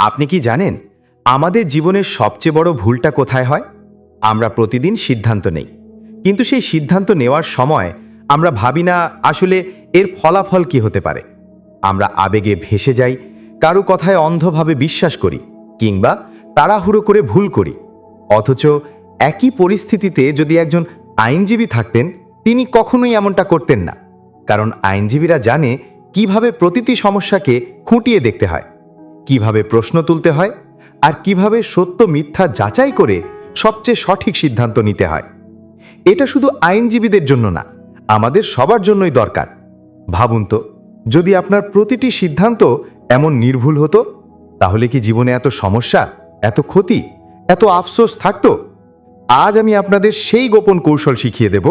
আপনি কি জানেন, আমাদের জীবনের সবচেয়ে বড় ভুলটা কোথায় হয়? আমরা প্রতিদিন সিদ্ধান্ত নেই। কিন্তু সেই সিদ্ধান্ত নেওয়ার সময় আমরা ভাবি না, আসলে এর ফলাফল কি হতে পারে। আমরা আবেগে ভেসে যাই, কারও কথায় অন্ধভাবে বিশ্বাস করি, কিংবা তাড়াহুড়ো করে ভুল করি। অথচ একই পরিস্থিতিতে যদি একজন আইনজীবী থাকতেন, তিনি কখনোই এমনটা করতেন না। কারণ আইনজীবীরা জানে কীভাবে প্রতিটি সমস্যাকে খুঁটিয়ে দেখতে হয়। কীভাবে প্রশ্ন তুলতে হয় আর কীভাবে সত্য মিথ্যা যাচাই করে সবচেয়ে সঠিক সিদ্ধান্ত নিতে হয়। এটা শুধু আইনজীবীদের জন্য না, আমাদের সবার জন্যই দরকার। ভাবুন তো, যদি আপনার প্রতিটি সিদ্ধান্ত এমন নির্ভুল হতো, তাহলে কি জীবনে এত সমস্যা, এত ক্ষতি, এত আফসোস থাকতো? আজ আমি আপনাদের সেই গোপন কৌশল শিখিয়ে দেব,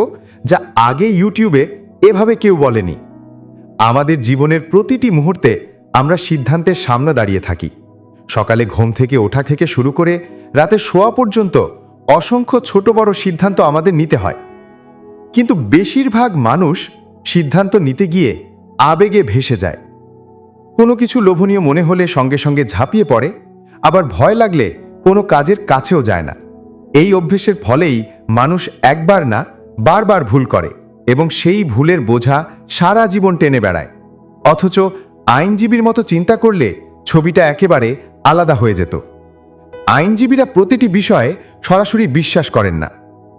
যা আগে ইউটিউবে এভাবে কেউ বলেনি। আমাদের জীবনের প্রতিটি মুহূর্তে আমরা সিদ্ধান্তের সামনে দাঁড়িয়ে থাকি। সকালে ঘুম থেকে ওঠা থেকে শুরু করে রাতে শোয়া পর্যন্ত অসংখ্য ছোট বড় সিদ্ধান্ত আমাদের নিতে হয়। কিন্তু বেশিরভাগ মানুষ সিদ্ধান্ত নিতে গিয়ে আবেগে ভেসে যায়। কোনো কিছু লোভনীয় মনে হলে সঙ্গে সঙ্গে ঝাঁপিয়ে পড়ে, আবার ভয় লাগলে কোনো কাজের কাছেও যায় না। এই অভ্যেসের ফলেই মানুষ একবার না, বারবার ভুল করে এবং সেই ভুলের বোঝা সারা জীবন টেনে বেড়ায়। অথচ আইনজীবীর মতো চিন্তা করলে ছবিটা একেবারে আলাদা হয়ে যেত। আইনজীবীরা প্রতিটি বিষয়ে সরাসরি বিশ্বাস করেন না।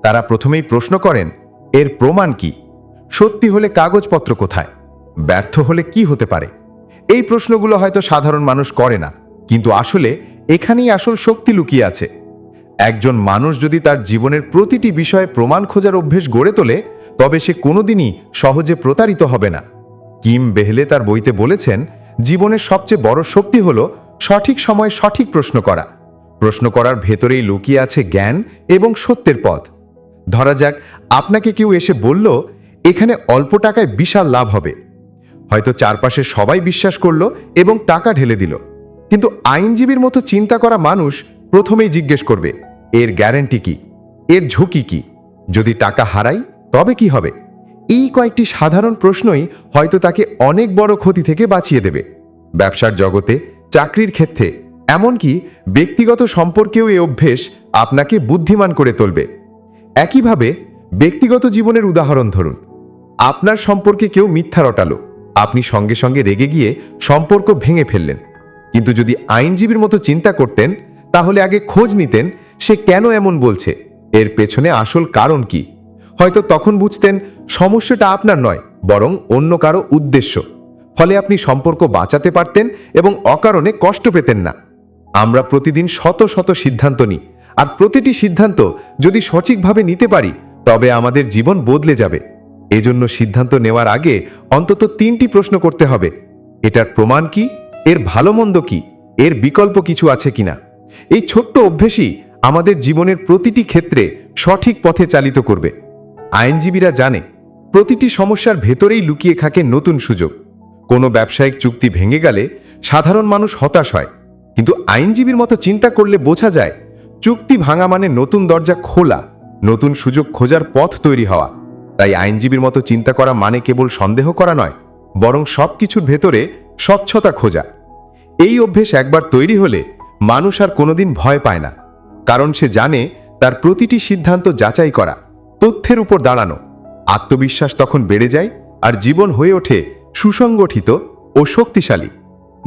তারা প্রথমেই প্রশ্ন করেন, এর প্রমাণ কি? সত্যি হলে কাগজপত্র কোথায়? ব্যর্থ হলে কি হতে পারে? এই প্রশ্নগুলো হয়তো সাধারণ মানুষ করে না, কিন্তু আসলে এখানেই আসল শক্তি লুকিয়ে আছে। একজন মানুষ যদি তার জীবনের প্রতিটি বিষয়ে প্রমাণ খোঁজার অভ্যেস গড়ে তোলে, তবে সে কোনোদিনই সহজে প্রতারিত হবে না। কিম বেহলে তার বইতে বলেছেন, জীবনের সবচেয়ে বড় শক্তি হল সঠিক সময়ে সঠিক প্রশ্ন করা। প্রশ্ন করার ভেতরেই লুকিয়ে আছে জ্ঞান এবং সত্যের পথ। ধরা যাক, আপনাকে কেউ এসে বলল, এখানে অল্প টাকায় বিশাল লাভ হবে। হয়তো চারপাশে সবাই বিশ্বাস করল এবং টাকা ঢেলে দিল। কিন্তু আইনজীবীর মতো চিন্তা করা মানুষ প্রথমেই জিজ্ঞেস করবে, এর গ্যারেন্টি কি? এর ঝুঁকি কি? যদি টাকা হারাই, তবে কি হবে? এই কয়েকটি সাধারণ প্রশ্নই হয়তো তাকে অনেক বড় ক্ষতি থেকে বাঁচিয়ে দেবে। ব্যবসার জগতে চাকরির ক্ষেত্রে, এমনকি ব্যক্তিগত সম্পর্কেও এই অভ্যেস আপনাকে বুদ্ধিমান করে তুলবে। একইভাবে ব্যক্তিগত জীবনের উদাহরণ ধরুন, আপনার সম্পর্কে কেউ মিথ্যা রটালো, আপনি সঙ্গে সঙ্গে রেগে গিয়ে সম্পর্ক ভেঙে ফেললেন। কিন্তু যদি আইনজীবীর মতো চিন্তা করতেন, তাহলে আগে খোঁজ নিতেন, সে কেন এমন বলছে, এর পেছনে আসল কারণ কি? হয়তো তখন বুঝতেন সমস্যাটা আপনার নয়, বরং অন্য কারও উদ্দেশ্য। ফলে আপনি সম্পর্ক বাঁচাতে পারতেন এবং অকারণে কষ্ট পেতেন না। আমরা প্রতিদিন শত শত সিদ্ধান্ত নিই, আর প্রতিটি সিদ্ধান্ত যদি সঠিকভাবে নিতে পারি, তবে আমাদের জীবন বদলে যাবে। এজন্য সিদ্ধান্ত নেওয়ার আগে অন্তত তিনটি প্রশ্ন করতে হবে। এটার প্রমাণ কি? এর ভালো মন্দ কি? এর বিকল্প কিছু আছে কিনা? এই ছোট্ট অভ্যেসই আমাদের জীবনের প্রতিটি ক্ষেত্রে সঠিক পথে চালিত করবে। আইনজীবীরা জানে, প্রতিটি সমস্যার ভেতরেই লুকিয়ে থাকে নতুন সুযোগ। কোনো ব্যবসায়িক চুক্তি ভেঙে গেলে সাধারণ মানুষ হতাশ হয়। কিন্তু আইনজীবীর মতো চিন্তা করলে বোঝা যায়, চুক্তি ভাঙা মানে নতুন দরজা খোলা, নতুন সুযোগ খোঁজার পথ তৈরি হওয়া। তাই আইনজীবীর মতো চিন্তা করা মানে কেবল সন্দেহ করা নয়, বরং সব কিছুর ভেতরে স্বচ্ছতা খোঁজা। এই অভ্যেস একবার তৈরি হলে মানুষ আর কোনোদিন ভয় পায় না, কারণ সে জানে তার প্রতিটি সিদ্ধান্ত যাচাই করা। তথ্যের উপর দাঁড়ানো। আত্মবিশ্বাস তখন বেড়ে যায় আর জীবন হয়ে ওঠে সুসংগঠিত ও শক্তিশালী।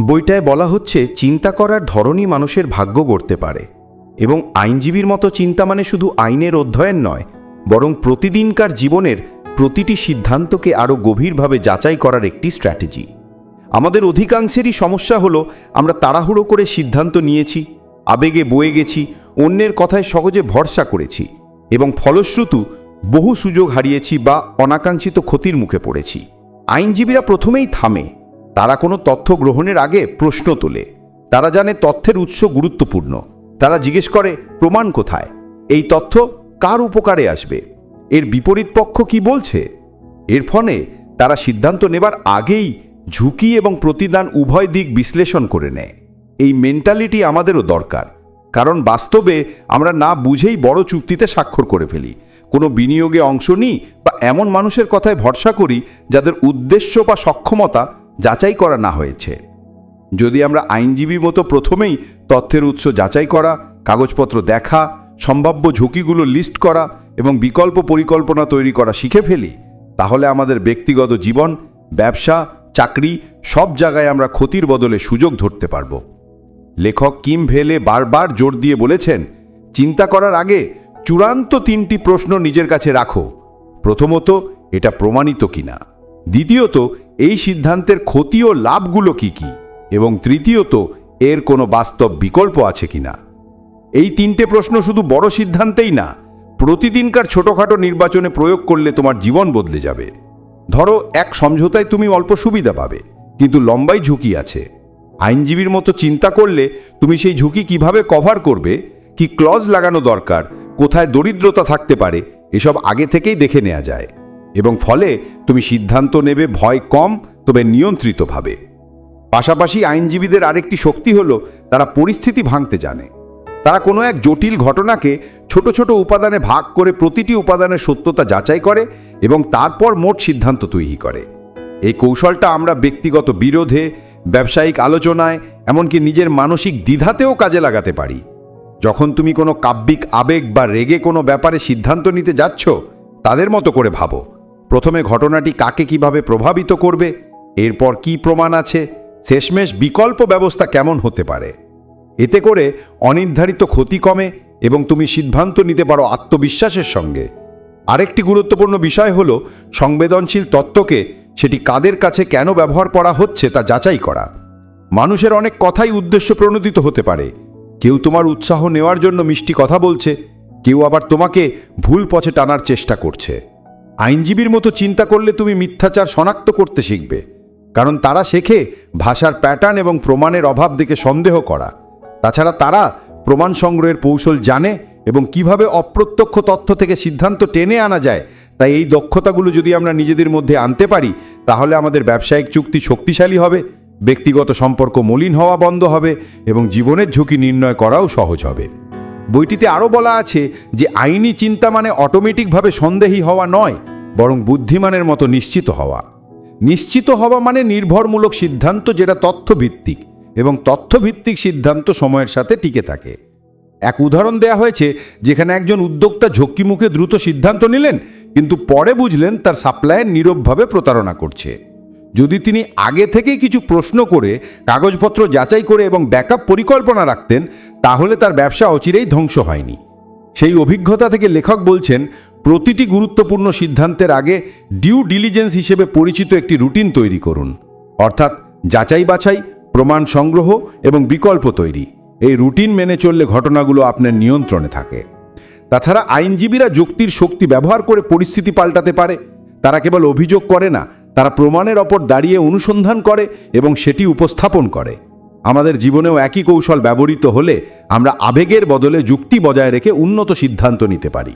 বইটায় বলা হচ্ছে, চিন্তা করার ধরনই মানুষের ভাগ্য গড়তে পারে এবং আইনজীবীর মতো চিন্তা মানে শুধু আইনের অধ্যয়ন নয়, বরং প্রতিদিনকার জীবনের প্রতিটি সিদ্ধান্তকে আরও গভীরভাবে যাচাই করার একটি স্ট্র্যাটেজি। আমাদের অধিকাংশেরই সমস্যা হলো, আমরা তাড়াহুড়ো করে সিদ্ধান্ত নিয়েছি, আবেগে বয়ে গেছি, অন্যের কথায় সহজে ভরসা করেছি এবং ফলশ্রুতু বহু সুযোগ হারিয়েছি বা অনাকাঙ্ক্ষিত ক্ষতির মুখে পড়েছি। আইনজীবীরা প্রথমেই থামে। তারা কোনো তথ্য গ্রহণের আগে প্রশ্ন তোলে। তারা জানে তথ্যের উৎস গুরুত্বপূর্ণ। তারা জিজ্ঞেস করে, প্রমাণ কোথায়? এই তথ্য কার উপকারে আসবে? এর বিপরীত পক্ষ কি বলছে? এর ফলে তারা সিদ্ধান্ত নেবার আগেই ঝুঁকি এবং প্রতিদান উভয় দিক বিশ্লেষণ করে নেয়। এই মেন্টালিটি আমাদেরও দরকার। কারণ বাস্তবে আমরা না বুঝেই বড় চুক্তিতে স্বাক্ষর করে ফেলি। কোনো বিনিয়োগে অংশ নিই বা এমন মানুষের কথায় ভরসা করি যাদের উদ্দেশ্য বা সক্ষমতা যাচাই করা না হয়েছে। যদি আমরা আইনজীবী মতো প্রথমেই তথ্যের উৎস যাচাই করা, কাগজপত্র দেখা, সম্ভাব্য ঝুঁকিগুলো লিস্ট করা এবং বিকল্প পরিকল্পনা তৈরি করা শিখে ফেলি, তাহলে আমাদের ব্যক্তিগত জীবন, ব্যবসা, চাকরি সব জায়গায় আমরা ক্ষতির বদলে সুযোগ ধরতে পারব। লেখক কিম ভেলে বারবার জোর দিয়ে বলেছেন, চিন্তা করার আগে চূড়ান্ত তিনটি প্রশ্ন নিজের কাছে রাখো। প্রথমত, এটা প্রমাণিত কিনা? দ্বিতীয়ত, এই সিদ্ধান্তের ক্ষতি ও লাভগুলো কি কি? এবং তৃতীয়ত, এর কোনো বাস্তব বিকল্প আছে কিনা? এই তিনটে প্রশ্ন শুধু বড় সিদ্ধান্তেই না, প্রতিদিনকার ছোটখাটো নির্বাচনে প্রয়োগ করলে তোমার জীবন বদলে যাবে। ধরো, এক সমঝোতায় তুমি অল্প সুবিধা পাবে, কিন্তু লম্বাই ঝুঁকি আছে। আইনজীবীর মতো চিন্তা করলে তুমি সেই ঝুঁকি কীভাবে কভার করবে, কি ক্লজ লাগানো দরকার কোথায় দরিদ্রতা থাকতে পারে, এসব আগে থেকেই দেখে নেওয়া যায়। এবং ফলে তুমি সিদ্ধান্ত নেবে ভয় কম, তবে নিয়ন্ত্রিতভাবে। পাশাপাশি আইনজীবীদের আরেকটি শক্তি হল, তারা পরিস্থিতি ভাঙতে জানে। তারা কোনো এক জটিল ঘটনাকে ছোট ছোট উপাদানে ভাগ করে প্রতিটি উপাদানের সত্যতা যাচাই করে এবং তারপর মোট সিদ্ধান্ত তৈরি করে। এই কৌশলটা আমরা ব্যক্তিগত বিরোধে, ব্যবসায়িক আলোচনায়, এমনকি নিজের মানসিক দ্বিধাতেও কাজে লাগাতে পারি। যখন তুমি কোনো কাব্যিক আবেগ বা রেগে কোনো ব্যাপারে সিদ্ধান্ত নিতে যাচ্ছ, তাদের মতো করে ভাবো। প্রথমে ঘটনাটি কাকে কীভাবে প্রভাবিত করবে, এরপর কি প্রমাণ আছে, শেষমেশ বিকল্প ব্যবস্থা কেমন হতে পারে। এতে করে অনির্ধারিত ক্ষতি কমে এবং তুমি সিদ্ধান্ত নিতে পারো আত্মবিশ্বাসের সঙ্গে। আরেকটি গুরুত্বপূর্ণ বিষয় হল সংবেদনশীল তত্ত্বকে সেটি কাদের কাছে কেন ব্যবহার করা হচ্ছে তা যাচাই করা। মানুষের অনেক কথাই উদ্দেশ্য প্রণোদিত হতে পারে। কেউ তোমার উৎসাহ নেওয়ার জন্য মিষ্টি কথা বলছে, কেউ আবার তোমাকে ভুল পথে টানার চেষ্টা করছে। আইনজীবীর মতো চিন্তা করলে তুমি মিথ্যাচার শনাক্ত করতে শিখবে, কারণ তারা শেখে ভাষার প্যাটার্ন এবং প্রমাণের অভাব দেখে সন্দেহ করা। তাছাড়া তারা প্রমাণ সংগ্রহের কৌশল জানে এবং কীভাবে অপ্রত্যক্ষ তথ্য থেকে সিদ্ধান্ত টেনে আনা যায়, তাই এই দক্ষতাগুলো যদি আমরা নিজেদের মধ্যে আনতে পারি, তাহলে আমাদের ব্যবসায়িক চুক্তি শক্তিশালী হবে। ব্যক্তিগত সম্পর্ক মলিন হওয়া বন্ধ হবে এবং জীবনের ঝুঁকি নির্ণয় করাও সহজ হবে। বইটিতে আরও বলা আছে যে আইনি চিন্তা মানে অটোমেটিকভাবে সন্দেহী হওয়া নয়, বরং বুদ্ধিমানের মতো নিশ্চিত হওয়া। নিশ্চিত হওয়া মানে নির্ভরমূলক সিদ্ধান্ত যেটা তথ্যভিত্তিক এবং তথ্যভিত্তিক সিদ্ধান্ত সময়ের সাথে টিকে থাকে। এক উদাহরণ দেয়া হয়েছে যেখানে একজন উদ্যোক্তা ঝক্কি মুখে দ্রুত সিদ্ধান্ত নিলেন, কিন্তু পরে বুঝলেন তার সাপ্লায়ার নীরবভাবে প্রতারণা করছে। যদি তিনি আগে থেকেই কিছু প্রশ্ন করে, কাগজপত্র যাচাই করে এবং ব্যাকআপ পরিকল্পনা রাখতেন, তাহলে তার ব্যবসা অচিরেই ধ্বংস হয়নি। সেই অভিজ্ঞতা থেকে লেখক বলছেন, প্রতিটি গুরুত্বপূর্ণ সিদ্ধান্তের আগে ডিউ ডিলিজেন্স হিসেবে পরিচিত একটি রুটিন তৈরি করুন। অর্থাৎ যাচাই বাছাই, প্রমাণ সংগ্রহ এবং বিকল্প তৈরি। এই রুটিন মেনে চললে ঘটনাগুলো আপনার নিয়ন্ত্রণে থাকে। তাছাড়া আইনজীবীরা যুক্তির শক্তি ব্যবহার করে পরিস্থিতি পাল্টাতে পারে। তারা কেবল অভিযোগ করে না তারা প্রমাণের ওপর দাঁড়িয়ে অনুসন্ধান করে এবং সেটি উপস্থাপন করে। আমাদের জীবনেও একই কৌশল ব্যবহৃত হলে আমরা আবেগের বদলে যুক্তি বজায় রেখে উন্নত সিদ্ধান্ত নিতে পারি।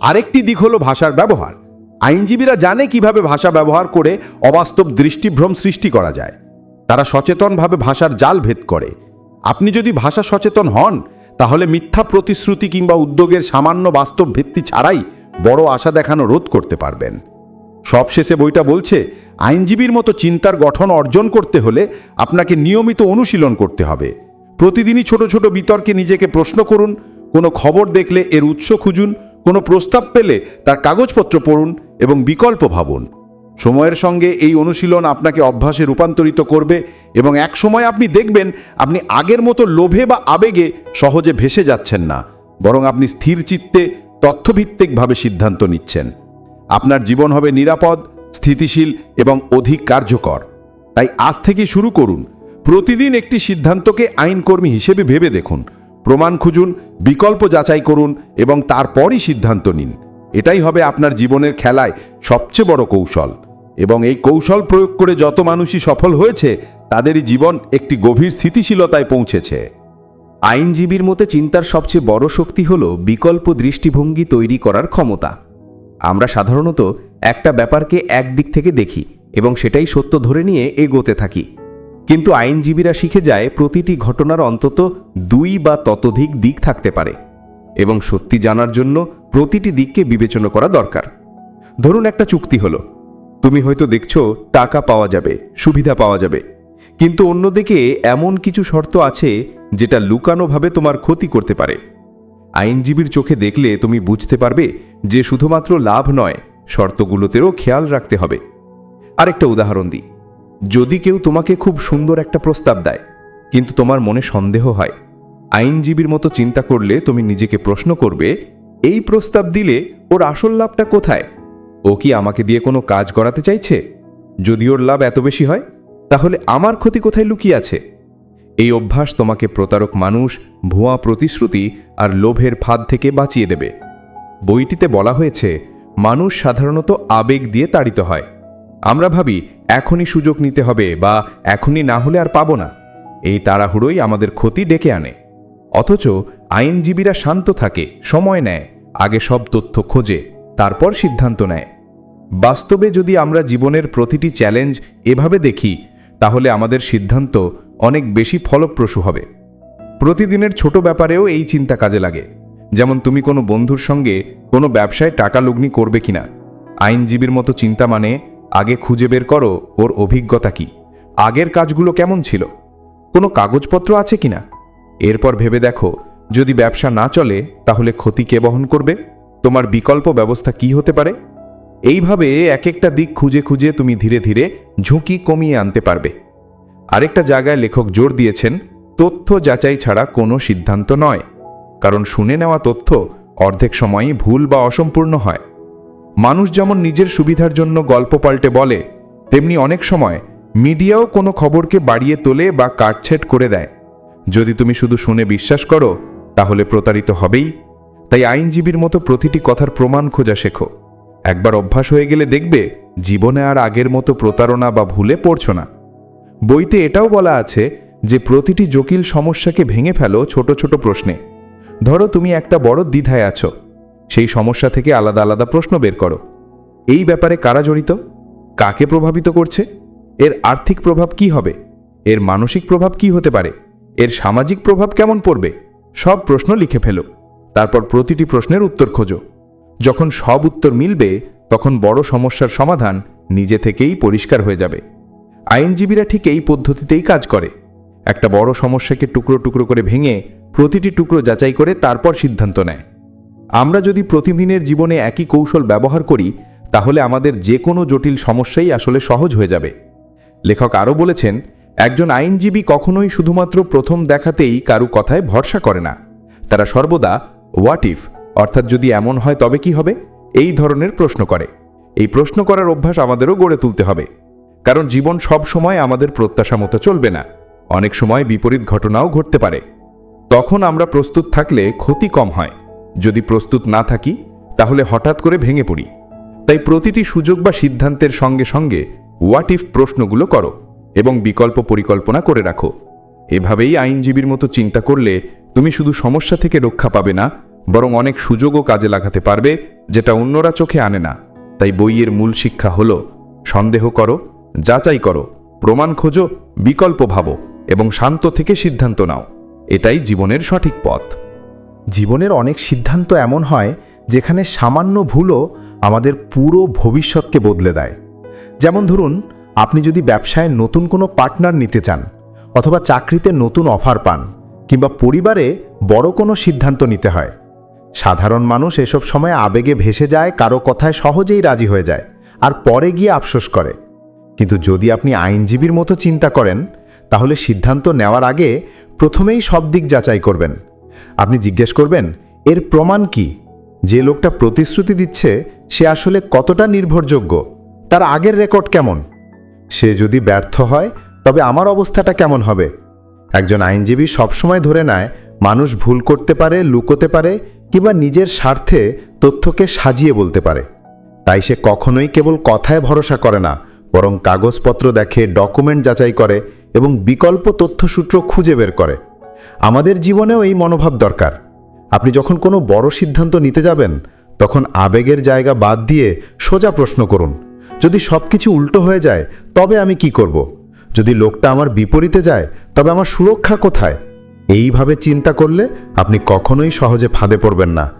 আরেকটি দিক হলো ভাষার ব্যবহার। আইনজীবীরা জানে কীভাবে ভাষা ব্যবহার করে অবাস্তব দৃষ্টিভ্রম সৃষ্টি করা যায়। তারা সচেতনভাবে ভাষার জাল ভেদ করে। আপনি যদি ভাষা সচেতন হন, তাহলে মিথ্যা প্রতিশ্রুতি কিংবা উদ্যোগের সামান্য বাস্তব ভিত্তি ছাড়াই বড় আশা দেখানো রোধ করতে পারবেন। সবশেষে বইটা বলছে, আইনজীবীর মতো চিন্তার গঠন অর্জন করতে হলে আপনাকে নিয়মিত অনুশীলন করতে হবে। প্রতিদিনই ছোট ছোট বিতর্কে নিজেকে প্রশ্ন করুন, কোনো খবর দেখলে এর উৎস খুঁজুন, কোনো প্রস্তাব পেলে তার কাগজপত্র পড়ুন এবং বিকল্প ভাবুন। সময়ের সঙ্গে এই অনুশীলন আপনাকে অভ্যাসে রূপান্তরিত করবে এবং এক সময় আপনি দেখবেন আপনি আগের মতো লোভে বা আবেগে সহজে ভেসে যাচ্ছেন না, বরং আপনি স্থির চিত্তে তথ্যভিত্তিকভাবে সিদ্ধান্ত নিচ্ছেন। আপনার জীবন হবে নিরাপদ, স্থিতিশীল এবং অধিক কার্যকর। তাই আজ থেকে শুরু করুন। প্রতিদিন একটি সিদ্ধান্তকে আইনকর্মী হিসেবে ভেবে দেখুন। প্রমাণ খুঁজুন, বিকল্প যাচাই করুন এবং তারপরই সিদ্ধান্ত নিন। এটাই হবে আপনার জীবনের খেলায় সবচেয়ে বড় কৌশল। এবং এই কৌশল প্রয়োগ করে যত মানুষই সফল হয়েছে, তাদেরই জীবন একটি গভীর স্থিতিশীলতায় পৌঁছেছে। আইনজীবীর মতে চিন্তার সবচেয়ে বড় শক্তি হল বিকল্প দৃষ্টিভঙ্গি তৈরি করার ক্ষমতা। আমরা সাধারণত একটা ব্যাপারকে এক দিক থেকে দেখি এবং সেটাই সত্য ধরে নিয়ে এগোতে থাকি। কিন্তু আইনজীবীরা শিখে যায় প্রতিটি ঘটনার অন্তত দুই বা ততোধিক দিক থাকতে পারে এবং সত্যি জানার জন্য প্রতিটি দিককে বিবেচনা করা দরকার। ধরুন একটা চুক্তি হলো, তুমি হয়তো দেখছ টাকা পাওয়া যাবে, সুবিধা পাওয়া যাবে, কিন্তু অন্যদিকে এমন কিছু শর্ত আছে যেটা লুকানোভাবে তোমার ক্ষতি করতে পারে। আইনজীবীর চোখে দেখলে তুমি বুঝতে পারবে যে শুধুমাত্র লাভ নয় শর্তগুলোতেও খেয়াল রাখতে হবে। আরেকটা উদাহরণ দিই। যদি কেউ তোমাকে খুব সুন্দর একটা প্রস্তাব দেয়, কিন্তু তোমার মনে সন্দেহ হয়, আইনজীবীর মতো চিন্তা করলে তুমি নিজেকে প্রশ্ন করবে, এই প্রস্তাব দিলে ওর আসল লাভটা কোথায়? ও কি আমাকে দিয়ে কোনো কাজ করাতে চাইছে? যদি ওর লাভ এত বেশি হয়, তাহলে আমার ক্ষতি কোথায় লুকিয়ে আছে? এই অভ্যাস তোমাকে প্রতারক মানুষ, ভুয়া প্রতিশ্রুতি আর লোভের ফাঁদ থেকে বাঁচিয়ে দেবে। বইটিতে বলা হয়েছে, মানুষ সাধারণত আবেগ দিয়ে তাড়িত হয়। আমরা ভাবি, এখনই সুযোগ নিতে হবে বা এখনই না হলে আর পাবো না। এই তাড়াহুড়োই আমাদের ক্ষতি ডেকে আনে। অথচ আইনজীবীরা শান্ত থাকে, সময় নেয়, আগে সব তথ্য খোঁজে, তারপর সিদ্ধান্ত নেয়। বাস্তবে যদি আমরা জীবনের প্রতিটি চ্যালেঞ্জ এভাবে দেখি, তাহলে আমাদের সিদ্ধান্ত অনেক বেশি ফলপ্রসূ হবে। প্রতিদিনের ছোট ব্যাপারেও এই চিন্তা কাজে লাগে। যেমন তুমি কোনো বন্ধুর সঙ্গে কোনো ব্যবসায় টাকা লগ্নি করবে কিনা। আইনজীবীর মতো চিন্তা মানে আগে খুঁজে বের করো ওর অভিজ্ঞতা কি। আগের কাজগুলো কেমন ছিল? কোনো কাগজপত্র আছে কিনা? এরপর ভেবে দেখো, যদি ব্যবসা না চলে, তাহলে ক্ষতি কে বহন করবে? তোমার বিকল্প ব্যবস্থা কি হতে পারে? এইভাবে এক একটা দিক খুঁজে খুঁজে তুমি ধীরে ধীরে ঝুঁকি কমিয়ে আনতে পারবে। আরেকটা জায়গায় লেখক জোর দিয়েছেন, তথ্য যাচাই ছাড়া কোনো সিদ্ধান্ত নয়, কারণ শুনে নেওয়া তথ্য অর্ধেক সময়ই ভুল বা অসম্পূর্ণ হয়। মানুষ যেমন নিজের সুবিধার জন্য গল্প পাল্টে বলে, তেমনি অনেক সময় মিডিয়াও কোনো খবরকে বাড়িয়ে তোলে বা কাটছেট করে দেয়। যদি তুমি শুধু শুনে বিশ্বাস করো, তাহলে প্রতারিত হবেই। তাই আইনজীবীর মতো প্রতিটি কথার প্রমাণ খোঁজা শেখো। একবার অভ্যাস হয়ে গেলে দেখবে, জীবনে আর আগের মতো প্রতারণা বা ভুলে পড়ছ না। বইতে এটাও বলা আছে যে প্রতিটি জটিল সমস্যাকে ভেঙে ফেলো ছোট ছোট প্রশ্নে। ধরো তুমি একটা বড় দ্বিধায় আছো। সেই সমস্যা থেকে আলাদা আলাদা প্রশ্ন বের করো। এই ব্যাপারে কারা জড়িত? কাকে প্রভাবিত করছে? এর আর্থিক প্রভাব কি হবে? এর মানসিক প্রভাব কি হতে পারে? এর সামাজিক প্রভাব কেমন পড়বে? সব প্রশ্ন লিখে ফেলো। তারপর প্রতিটি প্রশ্নের উত্তর খোঁজো। যখন সব উত্তর মিলবে, তখন বড় সমস্যার সমাধান নিজে থেকেই পরিষ্কার হয়ে যাবে। আইনজীবীরা ঠিক এই পদ্ধতিতেই কাজ করে। একটা বড় সমস্যাকে টুকরো টুকরো করে ভেঙে প্রতিটি টুকরো যাচাই করে তারপর সিদ্ধান্ত নেয়। আমরা যদি প্রতিদিনের জীবনে একই কৌশল ব্যবহার করি, তাহলে আমাদের যে কোনো জটিল সমস্যাই আসলে সহজ হয়ে যাবে। লেখক আরও বলেছেন, একজন আইনজীবী কখনোই শুধুমাত্র প্রথম দেখাতেই কারু কথায় ভরসা করে না। তারা সর্বদা হোয়াট ইফ অর্থাৎ যদি এমন হয় তবে কি হবে? এই ধরনের প্রশ্ন করে। এই প্রশ্ন করার অভ্যাস আমাদেরও গড়ে তুলতে হবে। কারণ জীবন সব সময় আমাদের প্রত্যাশা মতো চলবে না। অনেক সময় বিপরীত ঘটনাও ঘটতে পারে। তখন আমরা প্রস্তুত থাকলে ক্ষতি কম হয়। যদি প্রস্তুত না থাকি, তাহলে হঠাৎ করে ভেঙে পড়ি। তাই প্রতিটি সুযোগ বা সিদ্ধান্তের সঙ্গে সঙ্গে হোয়াট ইফ প্রশ্নগুলো করো এবং বিকল্প পরিকল্পনা করে রাখো। এভাবেই আইনজীবীর মতো চিন্তা করলে তুমি শুধু সমস্যা থেকে রক্ষা পাবে না, বরং অনেক সুযোগও কাজে লাগাতে পারবে, যেটা অন্যরা চোখে আনে না। তাই বইয়ের মূল শিক্ষা হল, সন্দেহ করো যাচাই করো, প্রমাণ খোঁজো, বিকল্প ভাবো এবং শান্ত থেকে সিদ্ধান্ত নাও। এটাই জীবনের সঠিক পথ। জীবনের অনেক সিদ্ধান্ত এমন হয় যেখানে সামান্য ভুলও আমাদের পুরো ভবিষ্যৎকে বদলে দেয়। যেমন ধরুন, আপনি যদি ব্যবসায় নতুন কোনো পার্টনার নিতে চান অথবা চাকরিতে নতুন অফার পান কিংবা পরিবারে বড় কোনো সিদ্ধান্ত নিতে হয়। সাধারণ মানুষ এসব সময় আবেগে ভেসে যায়, কারও কথায় সহজেই রাজি হয়ে যায় আর পরে গিয়ে আফসোস করে। কিন্তু যদি আপনি আইনজীবীর মতো চিন্তা করেন, তাহলে সিদ্ধান্ত নেওয়ার আগে প্রথমেই সব দিক যাচাই করবেন। আপনি জিজ্ঞেস করবেন, এর প্রমাণ কি? যে লোকটা প্রতিশ্রুতি দিচ্ছে, সে আসলে কতটা নির্ভরযোগ্য? তার আগের রেকর্ড কেমন? সে যদি ব্যর্থ হয়, তবে আমার অবস্থাটা কেমন হবে? একজন আইনজীবী সবসময় ধরে নেয়, মানুষ ভুল করতে পারে, লুকোতে পারে, কিংবা নিজের স্বার্থে তথ্যকে সাজিয়ে বলতে পারে। তাই সে কখনোই কেবল কথায় ভরসা করে না বরং কাগজপত্র দেখে ডকুমেন্ট যাচাই করে এবং বিকল্প তথ্যসূত্র খুঁজে বের করে। আমাদের জীবনেও এই মনোভাব দরকার। আপনি যখন কোনো বড় সিদ্ধান্ত নিতে যাবেন, তখন আবেগের জায়গা বাদ দিয়ে সোজা প্রশ্ন করুন, যদি সব কিছু উল্টো হয়ে যায়, তবে আমি কি করব? যদি লোকটা আমার বিপরীতে যায়, তবে আমার সুরক্ষা কোথায়? এইভাবে চিন্তা করলে আপনি কখনোই সহজে ফাঁদে পড়বেন না।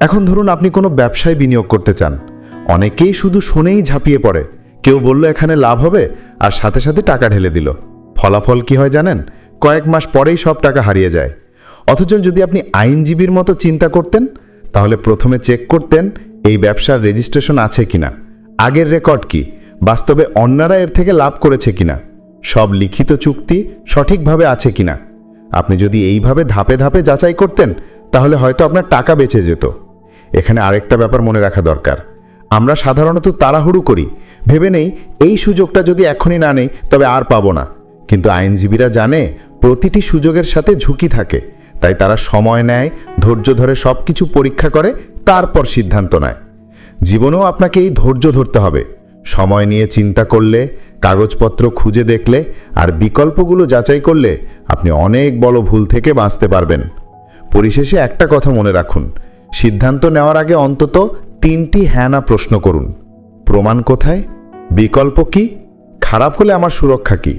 এখন ধরুন আপনি কোনো ব্যবসায় বিনিয়োগ করতে চান। অনেকেই শুধু শুনেই ঝাঁপিয়ে পড়ে। কেউ বলল, এখানে লাভ হবে? আর সাথে সাথে টাকা ঢেলে দিল। ফলাফল কি হয় জানেন? কয়েক মাস পরেই সব টাকা হারিয়ে যায়। অথচ যদি আপনি আইনজীবীর মতো চিন্তা করতেন, তাহলে প্রথমে চেক করতেন, এই ব্যবসার রেজিস্ট্রেশন আছে কিনা। আগের রেকর্ড কি? বাস্তবে অন্যরা এর থেকে লাভ করেছে কিনা? সব লিখিত চুক্তি সঠিকভাবে আছে কিনা? আপনি যদি এইভাবে ধাপে ধাপে যাচাই করতেন, তাহলে হয়তো আপনার টাকা বেঁচে যেত। এখানে আরেকটা ব্যাপার মনে রাখা দরকার। আমরা সাধারণত তাড়াহুড়ো করি ভেবে নেই, এই সুযোগটা যদি এখনই না নেই, তবে আর পাবো না। কিন্তু আইনজীবীরা জানে, প্রতিটি সুযোগের সাথে ঝুঁকি থাকে। তাই তারা সময় নেয়, ধৈর্য ধরে সব কিছু পরীক্ষা করে, তারপর সিদ্ধান্ত নেয়। জীবনেও আপনাকে এই ধৈর্য ধরতে হবে। সময় নিয়ে চিন্তা করলে, কাগজপত্র খুঁজে দেখলে, আর বিকল্পগুলো যাচাই করলে, আপনি অনেক বড় ভুল থেকে বাঁচতে পারবেন। পরিশেষে একটা কথা মনে রাখুন। সিদ্ধান্ত নেওয়ার আগে অন্তত তিনটি হ্যানা প্রশ্ন করুন। প্রমাণ কোথায়? বিকল্প কি? খারাপ হলে আমার সুরক্ষা কি?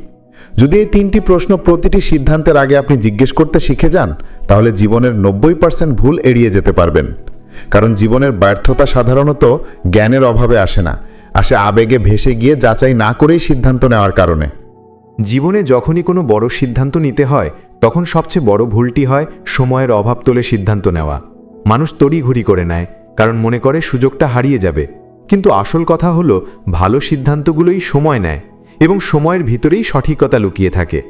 যদি এই তিনটি প্রশ্ন প্রতিটি সিদ্ধান্তের আগে আপনি জিজ্ঞেস করতে শিখে যান, তাহলে জীবনের নব্বই পার্সেন্ট ভুল এড়িয়ে যেতে পারবেন। কারণ জীবনের ব্যর্থতা সাধারণত জ্ঞানের অভাবে আসে না, আসে আবেগে ভেসে গিয়ে যাচাই না করেই সিদ্ধান্ত নেওয়ার কারণে। জীবনে যখনই কোনো বড় সিদ্ধান্ত নিতে হয়, তখন সবচেয়ে বড় ভুলটি হয় সময়ের অভাব তোলে সিদ্ধান্ত নেওয়া। মানুষ তড়িঘড়ি করে নেয়, কারণ মনে করে সুযোগটা হারিয়ে যাবে। কিন্তু আসল কথা হলো, ভালো সিদ্ধান্তগুলোই সময় নেয় এবং সময়ের ভিতরেই সঠিকতা লুকিয়ে থাকে।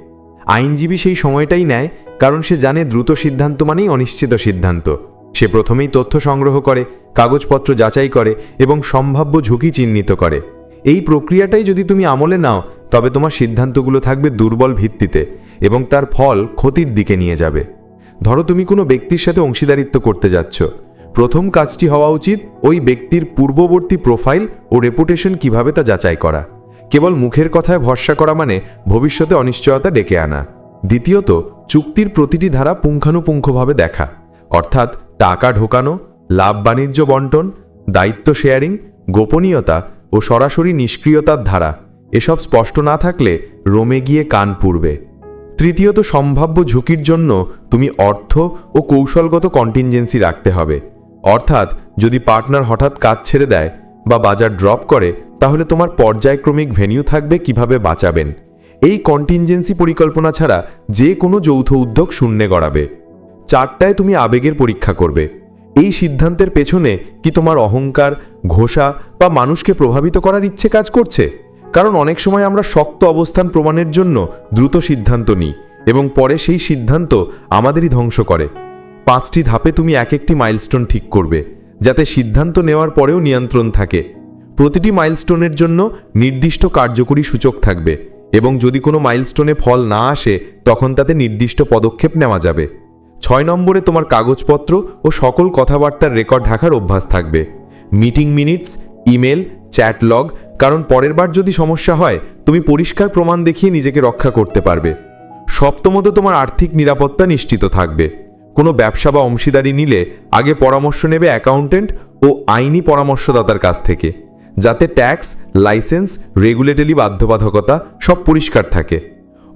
আইনজীবী সেই সময়টাই নেয়, কারণ সে জানে দ্রুত সিদ্ধান্ত মানেই অনিশ্চিত সিদ্ধান্ত। সে প্রথমেই তথ্য সংগ্রহ করে, কাগজপত্র যাচাই করে এবং সম্ভাব্য ঝুঁকি চিহ্নিত করে। এই প্রক্রিয়াটাই যদি তুমি আমলে নাও, তবে তোমার সিদ্ধান্তগুলো থাকবে দুর্বল ভিত্তিতে এবং তার ফল ক্ষতির দিকে নিয়ে যাবে। ধরো তুমি কোনো ব্যক্তির সাথে অংশীদারিত্ব করতে যাচ্ছ। প্রথম কাজটি হওয়া উচিত ওই ব্যক্তির পূর্ববর্তী প্রোফাইল ও রেপুটেশন কীভাবে তা যাচাই করা। কেবল মুখের কথায় ভরসা করা মানে ভবিষ্যতে অনিশ্চয়তা ডেকে আনা। দ্বিতীয়ত, চুক্তির প্রতিটি ধারা পুঙ্খানুপুঙ্খভাবে দেখা। অর্থাৎ টাকা ঢোকানো, লাভ বাণিজ্য বন্টন, দায়িত্ব শেয়ারিং, গোপনীয়তা ও সরাসরি নিষ্ক্রিয়তার ধারা, এসব স্পষ্ট না থাকলে রোমে গিয়ে কান পুড়বে। তৃতীয়ত, সম্ভাব্য ঝুঁকির জন্য তুমি অর্থ ও কৌশলগত কন্টিনজেন্সি রাখতে হবে। অর্থাৎ যদি পার্টনার হঠাৎ কাজ ছেড়ে দেয় বা বাজার ড্রপ করে, তাহলে তোমার পর্যায়ক্রমিক ভেনিউ থাকবে কীভাবে বাঁচাবেন। এই কন্টিনজেন্সি পরিকল্পনা ছাড়া যে কোনো যৌথ উদ্যোগ শূন্যে গড়াবে। চারটায় তুমি আবেগের পরীক্ষা করবে। এই সিদ্ধান্তের পেছনে কি তোমার অহংকার, ঘোষা বা মানুষকে প্রভাবিত করার ইচ্ছে কাজ করছে? কারণ অনেক সময় আমরা শক্ত অবস্থান প্রমাণের জন্য দ্রুত সিদ্ধান্ত নিই এবং পরে সেই সিদ্ধান্ত আমাদেরই ধ্বংস করে। পাঁচটি ধাপে তুমি এক একটি মাইলস্টোন ঠিক করবে, যাতে সিদ্ধান্ত নেওয়ার পরেও নিয়ন্ত্রণ থাকে। প্রতিটি মাইলস্টোনের জন্য নির্দিষ্ট কার্যকরী সূচক থাকবে এবং যদি কোনো মাইলস্টোনে ফল না আসে, তখন তাতে নির্দিষ্ট পদক্ষেপ নেওয়া যাবে। ছয় নম্বরে তোমার কাগজপত্র ও সকল কথাবার্তার রেকর্ড ঢাকার অভ্যাস থাকবে। Meeting minutes, email, chat log, কারণ পরের বার যদি সমস্যা হয়, তুমি পরিষ্কার প্রমাণ দেখিয়ে নিজেকে রক্ষা করতে পারবে। সপ্তমত তোমার আর্থিক নিরাপত্তা নিশ্চিত থাকবে। কোনো ব্যবসা বা অংশীদারি নিলে আগে পরামর্শ নেবে অ্যাকাউন্টেন্ট ও আইনি পরামর্শদাতার কাছ থেকে, যাতে ট্যাক্স, লাইসেন্স, রেগুলেটরি বাধ্যবাধকতা সব পরিষ্কার থাকে।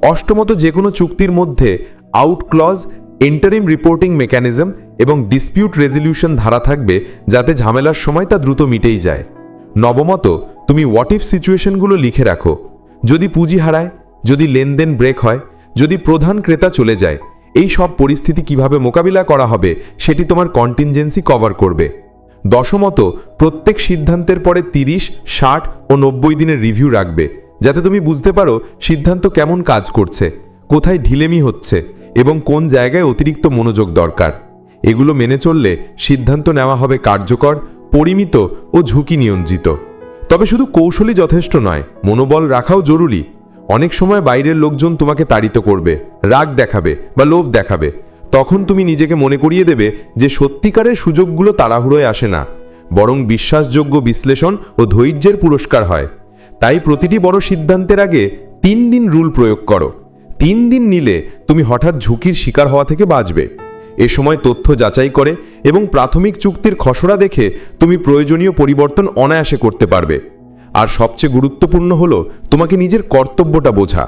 অষ্টমত যে কোনো চুক্তির মধ্যে out clause interim reporting mechanism এবং ডিসপিউট রেজলিউশন ধারা থাকবে যাতে ঝামেলার সময় তা দ্রুত মিটেই যায়। নবমত, তুমি হোয়াট ইফ সিচুয়েশনগুলো লিখে রাখো। যদি পুঁজি হারায়, যদি লেনদেন ব্রেক হয়, যদি প্রধান ক্রেতা চলে যায় এই সব পরিস্থিতি কীভাবে মোকাবিলা করা হবে সেটি তোমার কন্টিনজেন্সি কভার করবে। দশমত, প্রত্যেক সিদ্ধান্তের পরে তিরিশ, ষাট ও নব্বই দিনের রিভিউ রাখবে, যাতে তুমি বুঝতে পারো সিদ্ধান্ত কেমন কাজ করছে, কোথায় ঢিলেমি হচ্ছে এবং কোন জায়গায় অতিরিক্ত মনোযোগ দরকার। এগুলো মেনে চললে সিদ্ধান্ত নেওয়া হবে কার্যকর, পরিমিত ও ঝুঁকি নিয়ন্ত্রিত। তবে শুধু কৌশলই যথেষ্ট নয়, মনোবল রাখাও জরুরি। অনেক সময় বাইরের লোকজন তোমাকে তাড়িত করবে, রাগ দেখাবে বা লোভ দেখাবে। তখন তুমি নিজেকে মনে করিয়ে দেবে যে সত্যিকারের সুযোগগুলো তাড়াহুড়োয় আসে না, বরং বিশ্বাসযোগ্য বিশ্লেষণ ও ধৈর্যের পুরস্কার হয়। তাই প্রতিটি বড় সিদ্ধান্তের আগে তিন দিন রুল প্রয়োগ করো। তিন দিন নিলে তুমি হঠাৎ ঝুঁকির শিকার হওয়া থেকে বাঁচবে। এ সময় তথ্য যাচাই করে এবং প্রাথমিক চুক্তির খসড়া দেখে তুমি প্রয়োজনীয় পরিবর্তন অনায়াসে করতে পারবে। আর সবচেয়ে গুরুত্বপূর্ণ হলো তোমাকে নিজের কর্তব্যটা বোঝা।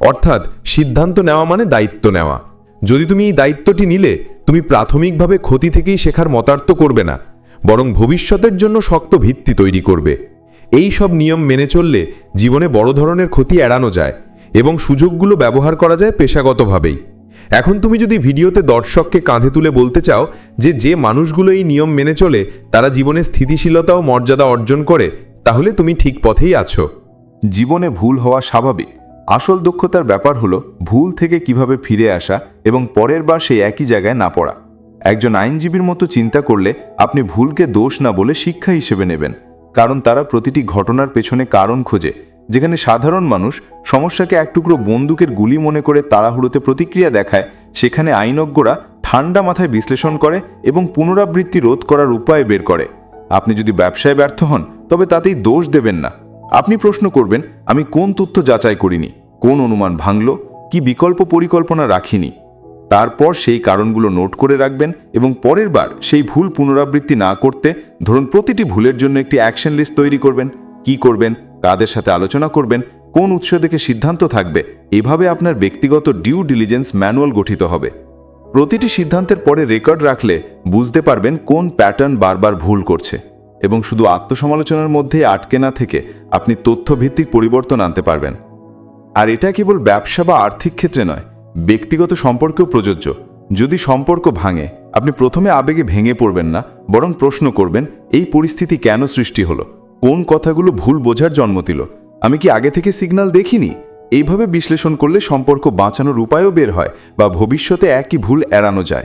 অর্থাৎ সিদ্ধান্ত নেওয়া মানে দায়িত্ব নেওয়া। যদি তুমি এই দায়িত্বটি নিলে, তুমি প্রাথমিকভাবে ক্ষতি থেকেই শেখার মতার্থ করবে না, বরং ভবিষ্যতের জন্য শক্ত ভিত্তি তৈরি করবে। এই সব নিয়ম মেনে চললে জীবনে বড় ধরনের ক্ষতি এড়ানো যায় এবং সুযোগগুলো ব্যবহার করা যায় পেশাগতভাবেই। এখন তুমি যদি ভিডিওতে দর্শককে কাঁধে তুলে বলতে চাও যে যে মানুষগুলো এই নিয়ম মেনে চলে, তারা জীবনে স্থিতিশীলতা ও মর্যাদা অর্জন করে তাহলে তুমি ঠিক পথেই আছো। জীবনে ভুল হওয়া স্বাভাবিক। আসল দক্ষতার ব্যাপার হলো ভুল থেকে কীভাবে ফিরে আসা এবং পরের বার সেই একই জায়গায় না পড়া। একজন আইনজীবীর মতো চিন্তা করলে আপনি ভুলকে দোষ না বলে শিক্ষা হিসেবে নেবেন। কারণ তারা প্রতিটি ঘটনার পেছনে কারণ খোঁজে, যেখানে সাধারণ মানুষ সমস্যাকে এক টুকরো বন্দুকের গুলি মনে করে তাড়াহুড়োতে প্রতিক্রিয়া দেখায়, সেখানে আইনজ্ঞরা ঠান্ডা মাথায় বিশ্লেষণ করে এবং পুনরাবৃত্তি রোধ করার উপায় বের করে। আপনি যদি ব্যবসায় ব্যর্থ হন তবে তাতেই দোষ দেবেন না। আপনি প্রশ্ন করবেন, আমি কোন তথ্য যাচাই করিনি, কোন অনুমান ভাঙল, কি বিকল্প পরিকল্পনা রাখিনি। তারপর সেই কারণগুলো নোট করে রাখবেন এবং পরের বার সেই ভুল পুনরাবৃত্তি না করতে ধরুন প্রতিটি ভুলের জন্য একটি অ্যাকশন লিস্ট তৈরি করবেন। কি করবেন, কাদের সাথে আলোচনা করবেন, কোন উৎস থেকে সিদ্ধান্ত থাকবে, এভাবে আপনার ব্যক্তিগত ডিউ ডিলিজেন্স ম্যানুয়াল গঠিত হবে। প্রতিটি সিদ্ধান্তের পরে রেকর্ড রাখলে বুঝতে পারবেন কোন প্যাটার্ন বারবার ভুল করছে। এবং শুধু আত্মসমালোচনার মধ্যেই আটকে না থেকে আপনি তথ্যভিত্তিক পরিবর্তন আনতে পারবেন। আর এটা কেবল ব্যবসা বা আর্থিক ক্ষেত্রে নয়, ব্যক্তিগত সম্পর্কেও প্রযোজ্য। যদি সম্পর্ক ভাঙে, আপনি প্রথমে আবেগে ভেঙে পড়বেন না, বরং প্রশ্ন করবেন, এই পরিস্থিতি কেন সৃষ্টি হলো? কোন কথাগুলো ভুল বোঝার জন্ম দিল? আমি কি আগে থেকে সিগন্যাল দেখিনি? এইভাবে বিশ্লেষণ করলে সম্পর্ক বাঁচানোর উপায়ও বের হয় বা ভবিষ্যতে একই ভুল এড়ানো যায়।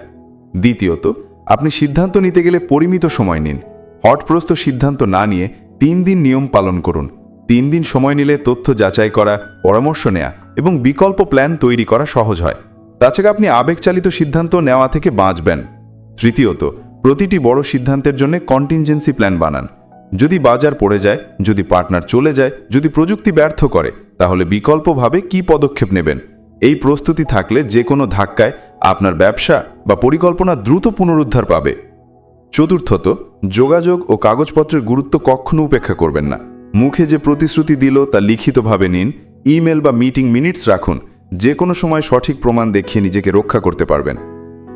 দ্বিতীয়ত, আপনি সিদ্ধান্ত নিতে গেলে পরিমিত সময় নিন। হটপ্রস্ত সিদ্ধান্ত না নিয়ে তিন দিন নিয়ম পালন করুন। তিন দিন সময় নিলে তথ্য যাচাই করা, পরামর্শ নেয়া এবং বিকল্প প্ল্যান তৈরি করা সহজ হয়। তাছাড়া আপনি আবেগচালিত সিদ্ধান্ত নেওয়া থেকে বাঁচবেন। তৃতীয়ত, প্রতিটি বড় সিদ্ধান্তের জন্য কন্টিনজেন্সি প্ল্যান বানান। যদি বাজার পড়ে যায়, যদি পার্টনার চলে যায়, যদি প্রযুক্তি ব্যর্থ করে, তাহলে বিকল্পভাবে কি পদক্ষেপ নেবেন? এই প্রস্তুতি থাকলে যে কোনো ধাক্কায় আপনার ব্যবসা বা পরিকল্পনা দ্রুত পুনরুদ্ধার পাবে। চতুর্থত, যোগাযোগ ও কাগজপত্রের গুরুত্ব কখনো উপেক্ষা করবেন না। মুখে যে প্রতিশ্রুতি দিল তা লিখিতভাবে নিন, ইমেল বা মিটিং মিনিটস রাখুন যে কোনো সময় সঠিক প্রমাণ দেখিয়ে নিজেকে রক্ষা করতে পারবেন।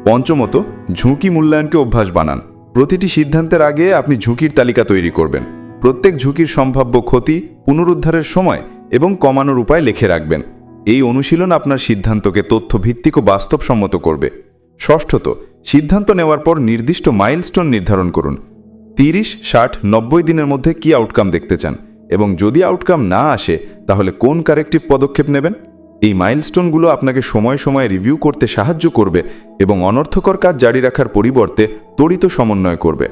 পঞ্চমত, ঝুঁকি মূল্যায়নকে অভ্যাস বানান। প্রতিটি সিদ্ধান্তের আগে আপনি ঝুঁকির তালিকা তৈরি করবেন। প্রত্যেক ঝুঁকির সম্ভাব্য ক্ষতি পুনরুদ্ধারের সময় এবং কমানোর উপায় লিখে রাখবেন। এই অনুশীলন আপনার সিদ্ধান্তকে তথ্যভিত্তিক ও বাস্তবসম্মত করবে। ষষ্ঠত সিদ্ধান্ত নেওয়ার পর নির্দিষ্ট মাইলস্টোন নির্ধারণ করুন। তিরিশ, ষাট, নব্বই দিনের মধ্যে কি আউটকাম দেখতে চান? এবং যদি আউটকাম না আসে, তাহলে কোন কারেক্টিভ পদক্ষেপ নেবেন? এই মাইলস্টোনগুলো আপনাকে সময় সময় রিভিউ করতে সাহায্য করবে এবং অনর্থকর কাজ জারি রাখার পরিবর্তে তড়িত সমন্বয় করবে।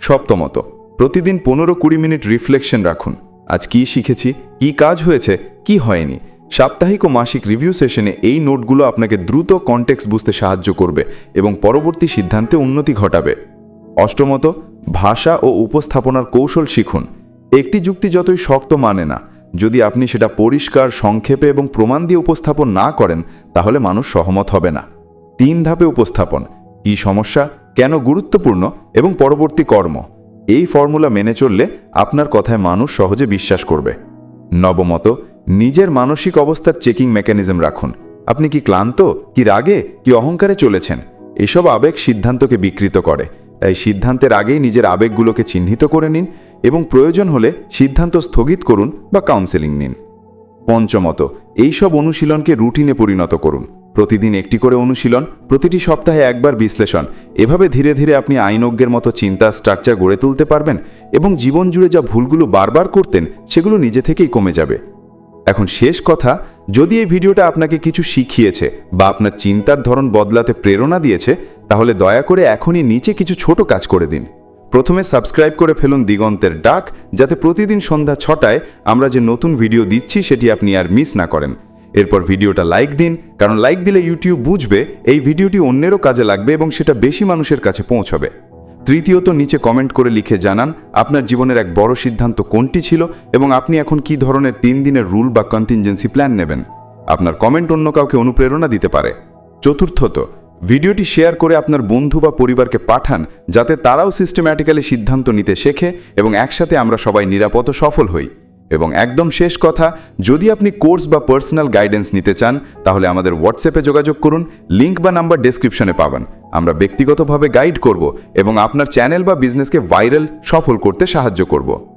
সপ্তমত, প্রতিদিন পনেরো কুড়ি মিনিট রিফ্লেকশন রাখুন। আজ কি শিখেছি? কি কাজ হয়েছে? কি হয়নি? সাপ্তাহিক ও মাসিক রিভিউ সেশনে এই নোটগুলো আপনাকে দ্রুত কনটেক্স বুঝতে সাহায্য করবে এবং পরবর্তী সিদ্ধান্তে উন্নতি ঘটাবে। অষ্টমত, ভাষা ও উপস্থাপনার কৌশল শিখুন। একটি যুক্তি যতই শক্ত মানে না, যদি আপনি সেটা পরিষ্কার, সংক্ষেপে এবং প্রমাণ দিয়ে উপস্থাপন না করেন, তাহলে মানুষ সহমত হবে না। তিন ধাপে উপস্থাপন, কি সমস্যা, কেন গুরুত্বপূর্ণ এবং পরবর্তী কর্ম। এই ফর্মুলা মেনে চললে আপনার কথায় মানুষ সহজে বিশ্বাস করবে। নবমত নিজের মানসিক অবস্থার চেকিং মেকানিজম রাখুন। আপনি কি ক্লান্ত, কি রাগে, কি অহংকারে চলেছেন? এসব আবেগ সিদ্ধান্তকে বিকৃত করে। তাই সিদ্ধান্তের আগেই নিজের আবেগগুলোকে চিহ্নিত করে নিন এবং প্রয়োজন হলে সিদ্ধান্ত স্থগিত করুন বা কাউন্সেলিং নিন। পঞ্চমত, এইসব অনুশীলনকে রুটিনে পরিণত করুন। প্রতিদিন একটি করে অনুশীলন, প্রতিটি সপ্তাহে একবার বিশ্লেষণ। এভাবে ধীরে ধীরে আপনি আইনজ্ঞের মতো চিন্তা স্ট্রাকচার গড়ে তুলতে পারবেন এবং জীবন জুড়ে যা ভুলগুলো বারবার করতেন, সেগুলো নিজে থেকেই কমে যাবে। এখন শেষ কথা, যদি এই ভিডিওটা আপনাকে কিছু শিখিয়েছে বা আপনার চিন্তার ধরন বদলাতে প্রেরণা দিয়েছে, তাহলে দয়া করে এখনই নিচে কিছু ছোট কাজ করে দিন। প্রথমে সাবস্ক্রাইব করে ফেলুন দিগন্তের ডাক, যাতে প্রতিদিন সন্ধ্যা ছটায় আমরা যে নতুন ভিডিও দিচ্ছি সেটি আপনি আর মিস না করেন। এরপর ভিডিওটা লাইক দিন, কারণ লাইক দিলে ইউটিউব বুঝবে এই ভিডিওটি অন্যেরও কাজে লাগবে এবং সেটা বেশি মানুষের কাছে পৌঁছবে। তৃতীয়ত নিচে কমেন্ট করে লিখে জানান, আপনার জীবনের এক বড় সিদ্ধান্ত কোনটি ছিল এবং আপনি এখন কি ধরনের তিন দিনের রুল বা কন্টিনজেন্সি প্ল্যান নেবেন? আপনার কমেন্ট অন্য কাউকে অনুপ্রেরণা দিতে পারে। চতুর্থত, ভিডিওটি শেয়ার করে আপনার বন্ধু বা পরিবারকে পাঠান, যাতে তারাও সিস্টেম্যাটিক্যালি সিদ্ধান্ত নিতে শেখে এবং একসাথে আমরা সবাই নিরাপদ সফল হই। এবং একদম শেষ কথা, যদি আপনি কোর্স বা পার্সোনাল গাইডেন্স নিতে চান, তাহলে আমাদের হোয়াটসঅ্যাপে যোগাযোগ করুন লিঙ্ক বা নাম্বার ডেসক্রিপশনে পাবেন। আমরা ব্যক্তিগতভাবে গাইড করব এবং আপনার চ্যানেল বা বিজনেসকে ভাইরাল সফল করতে সাহায্য করব।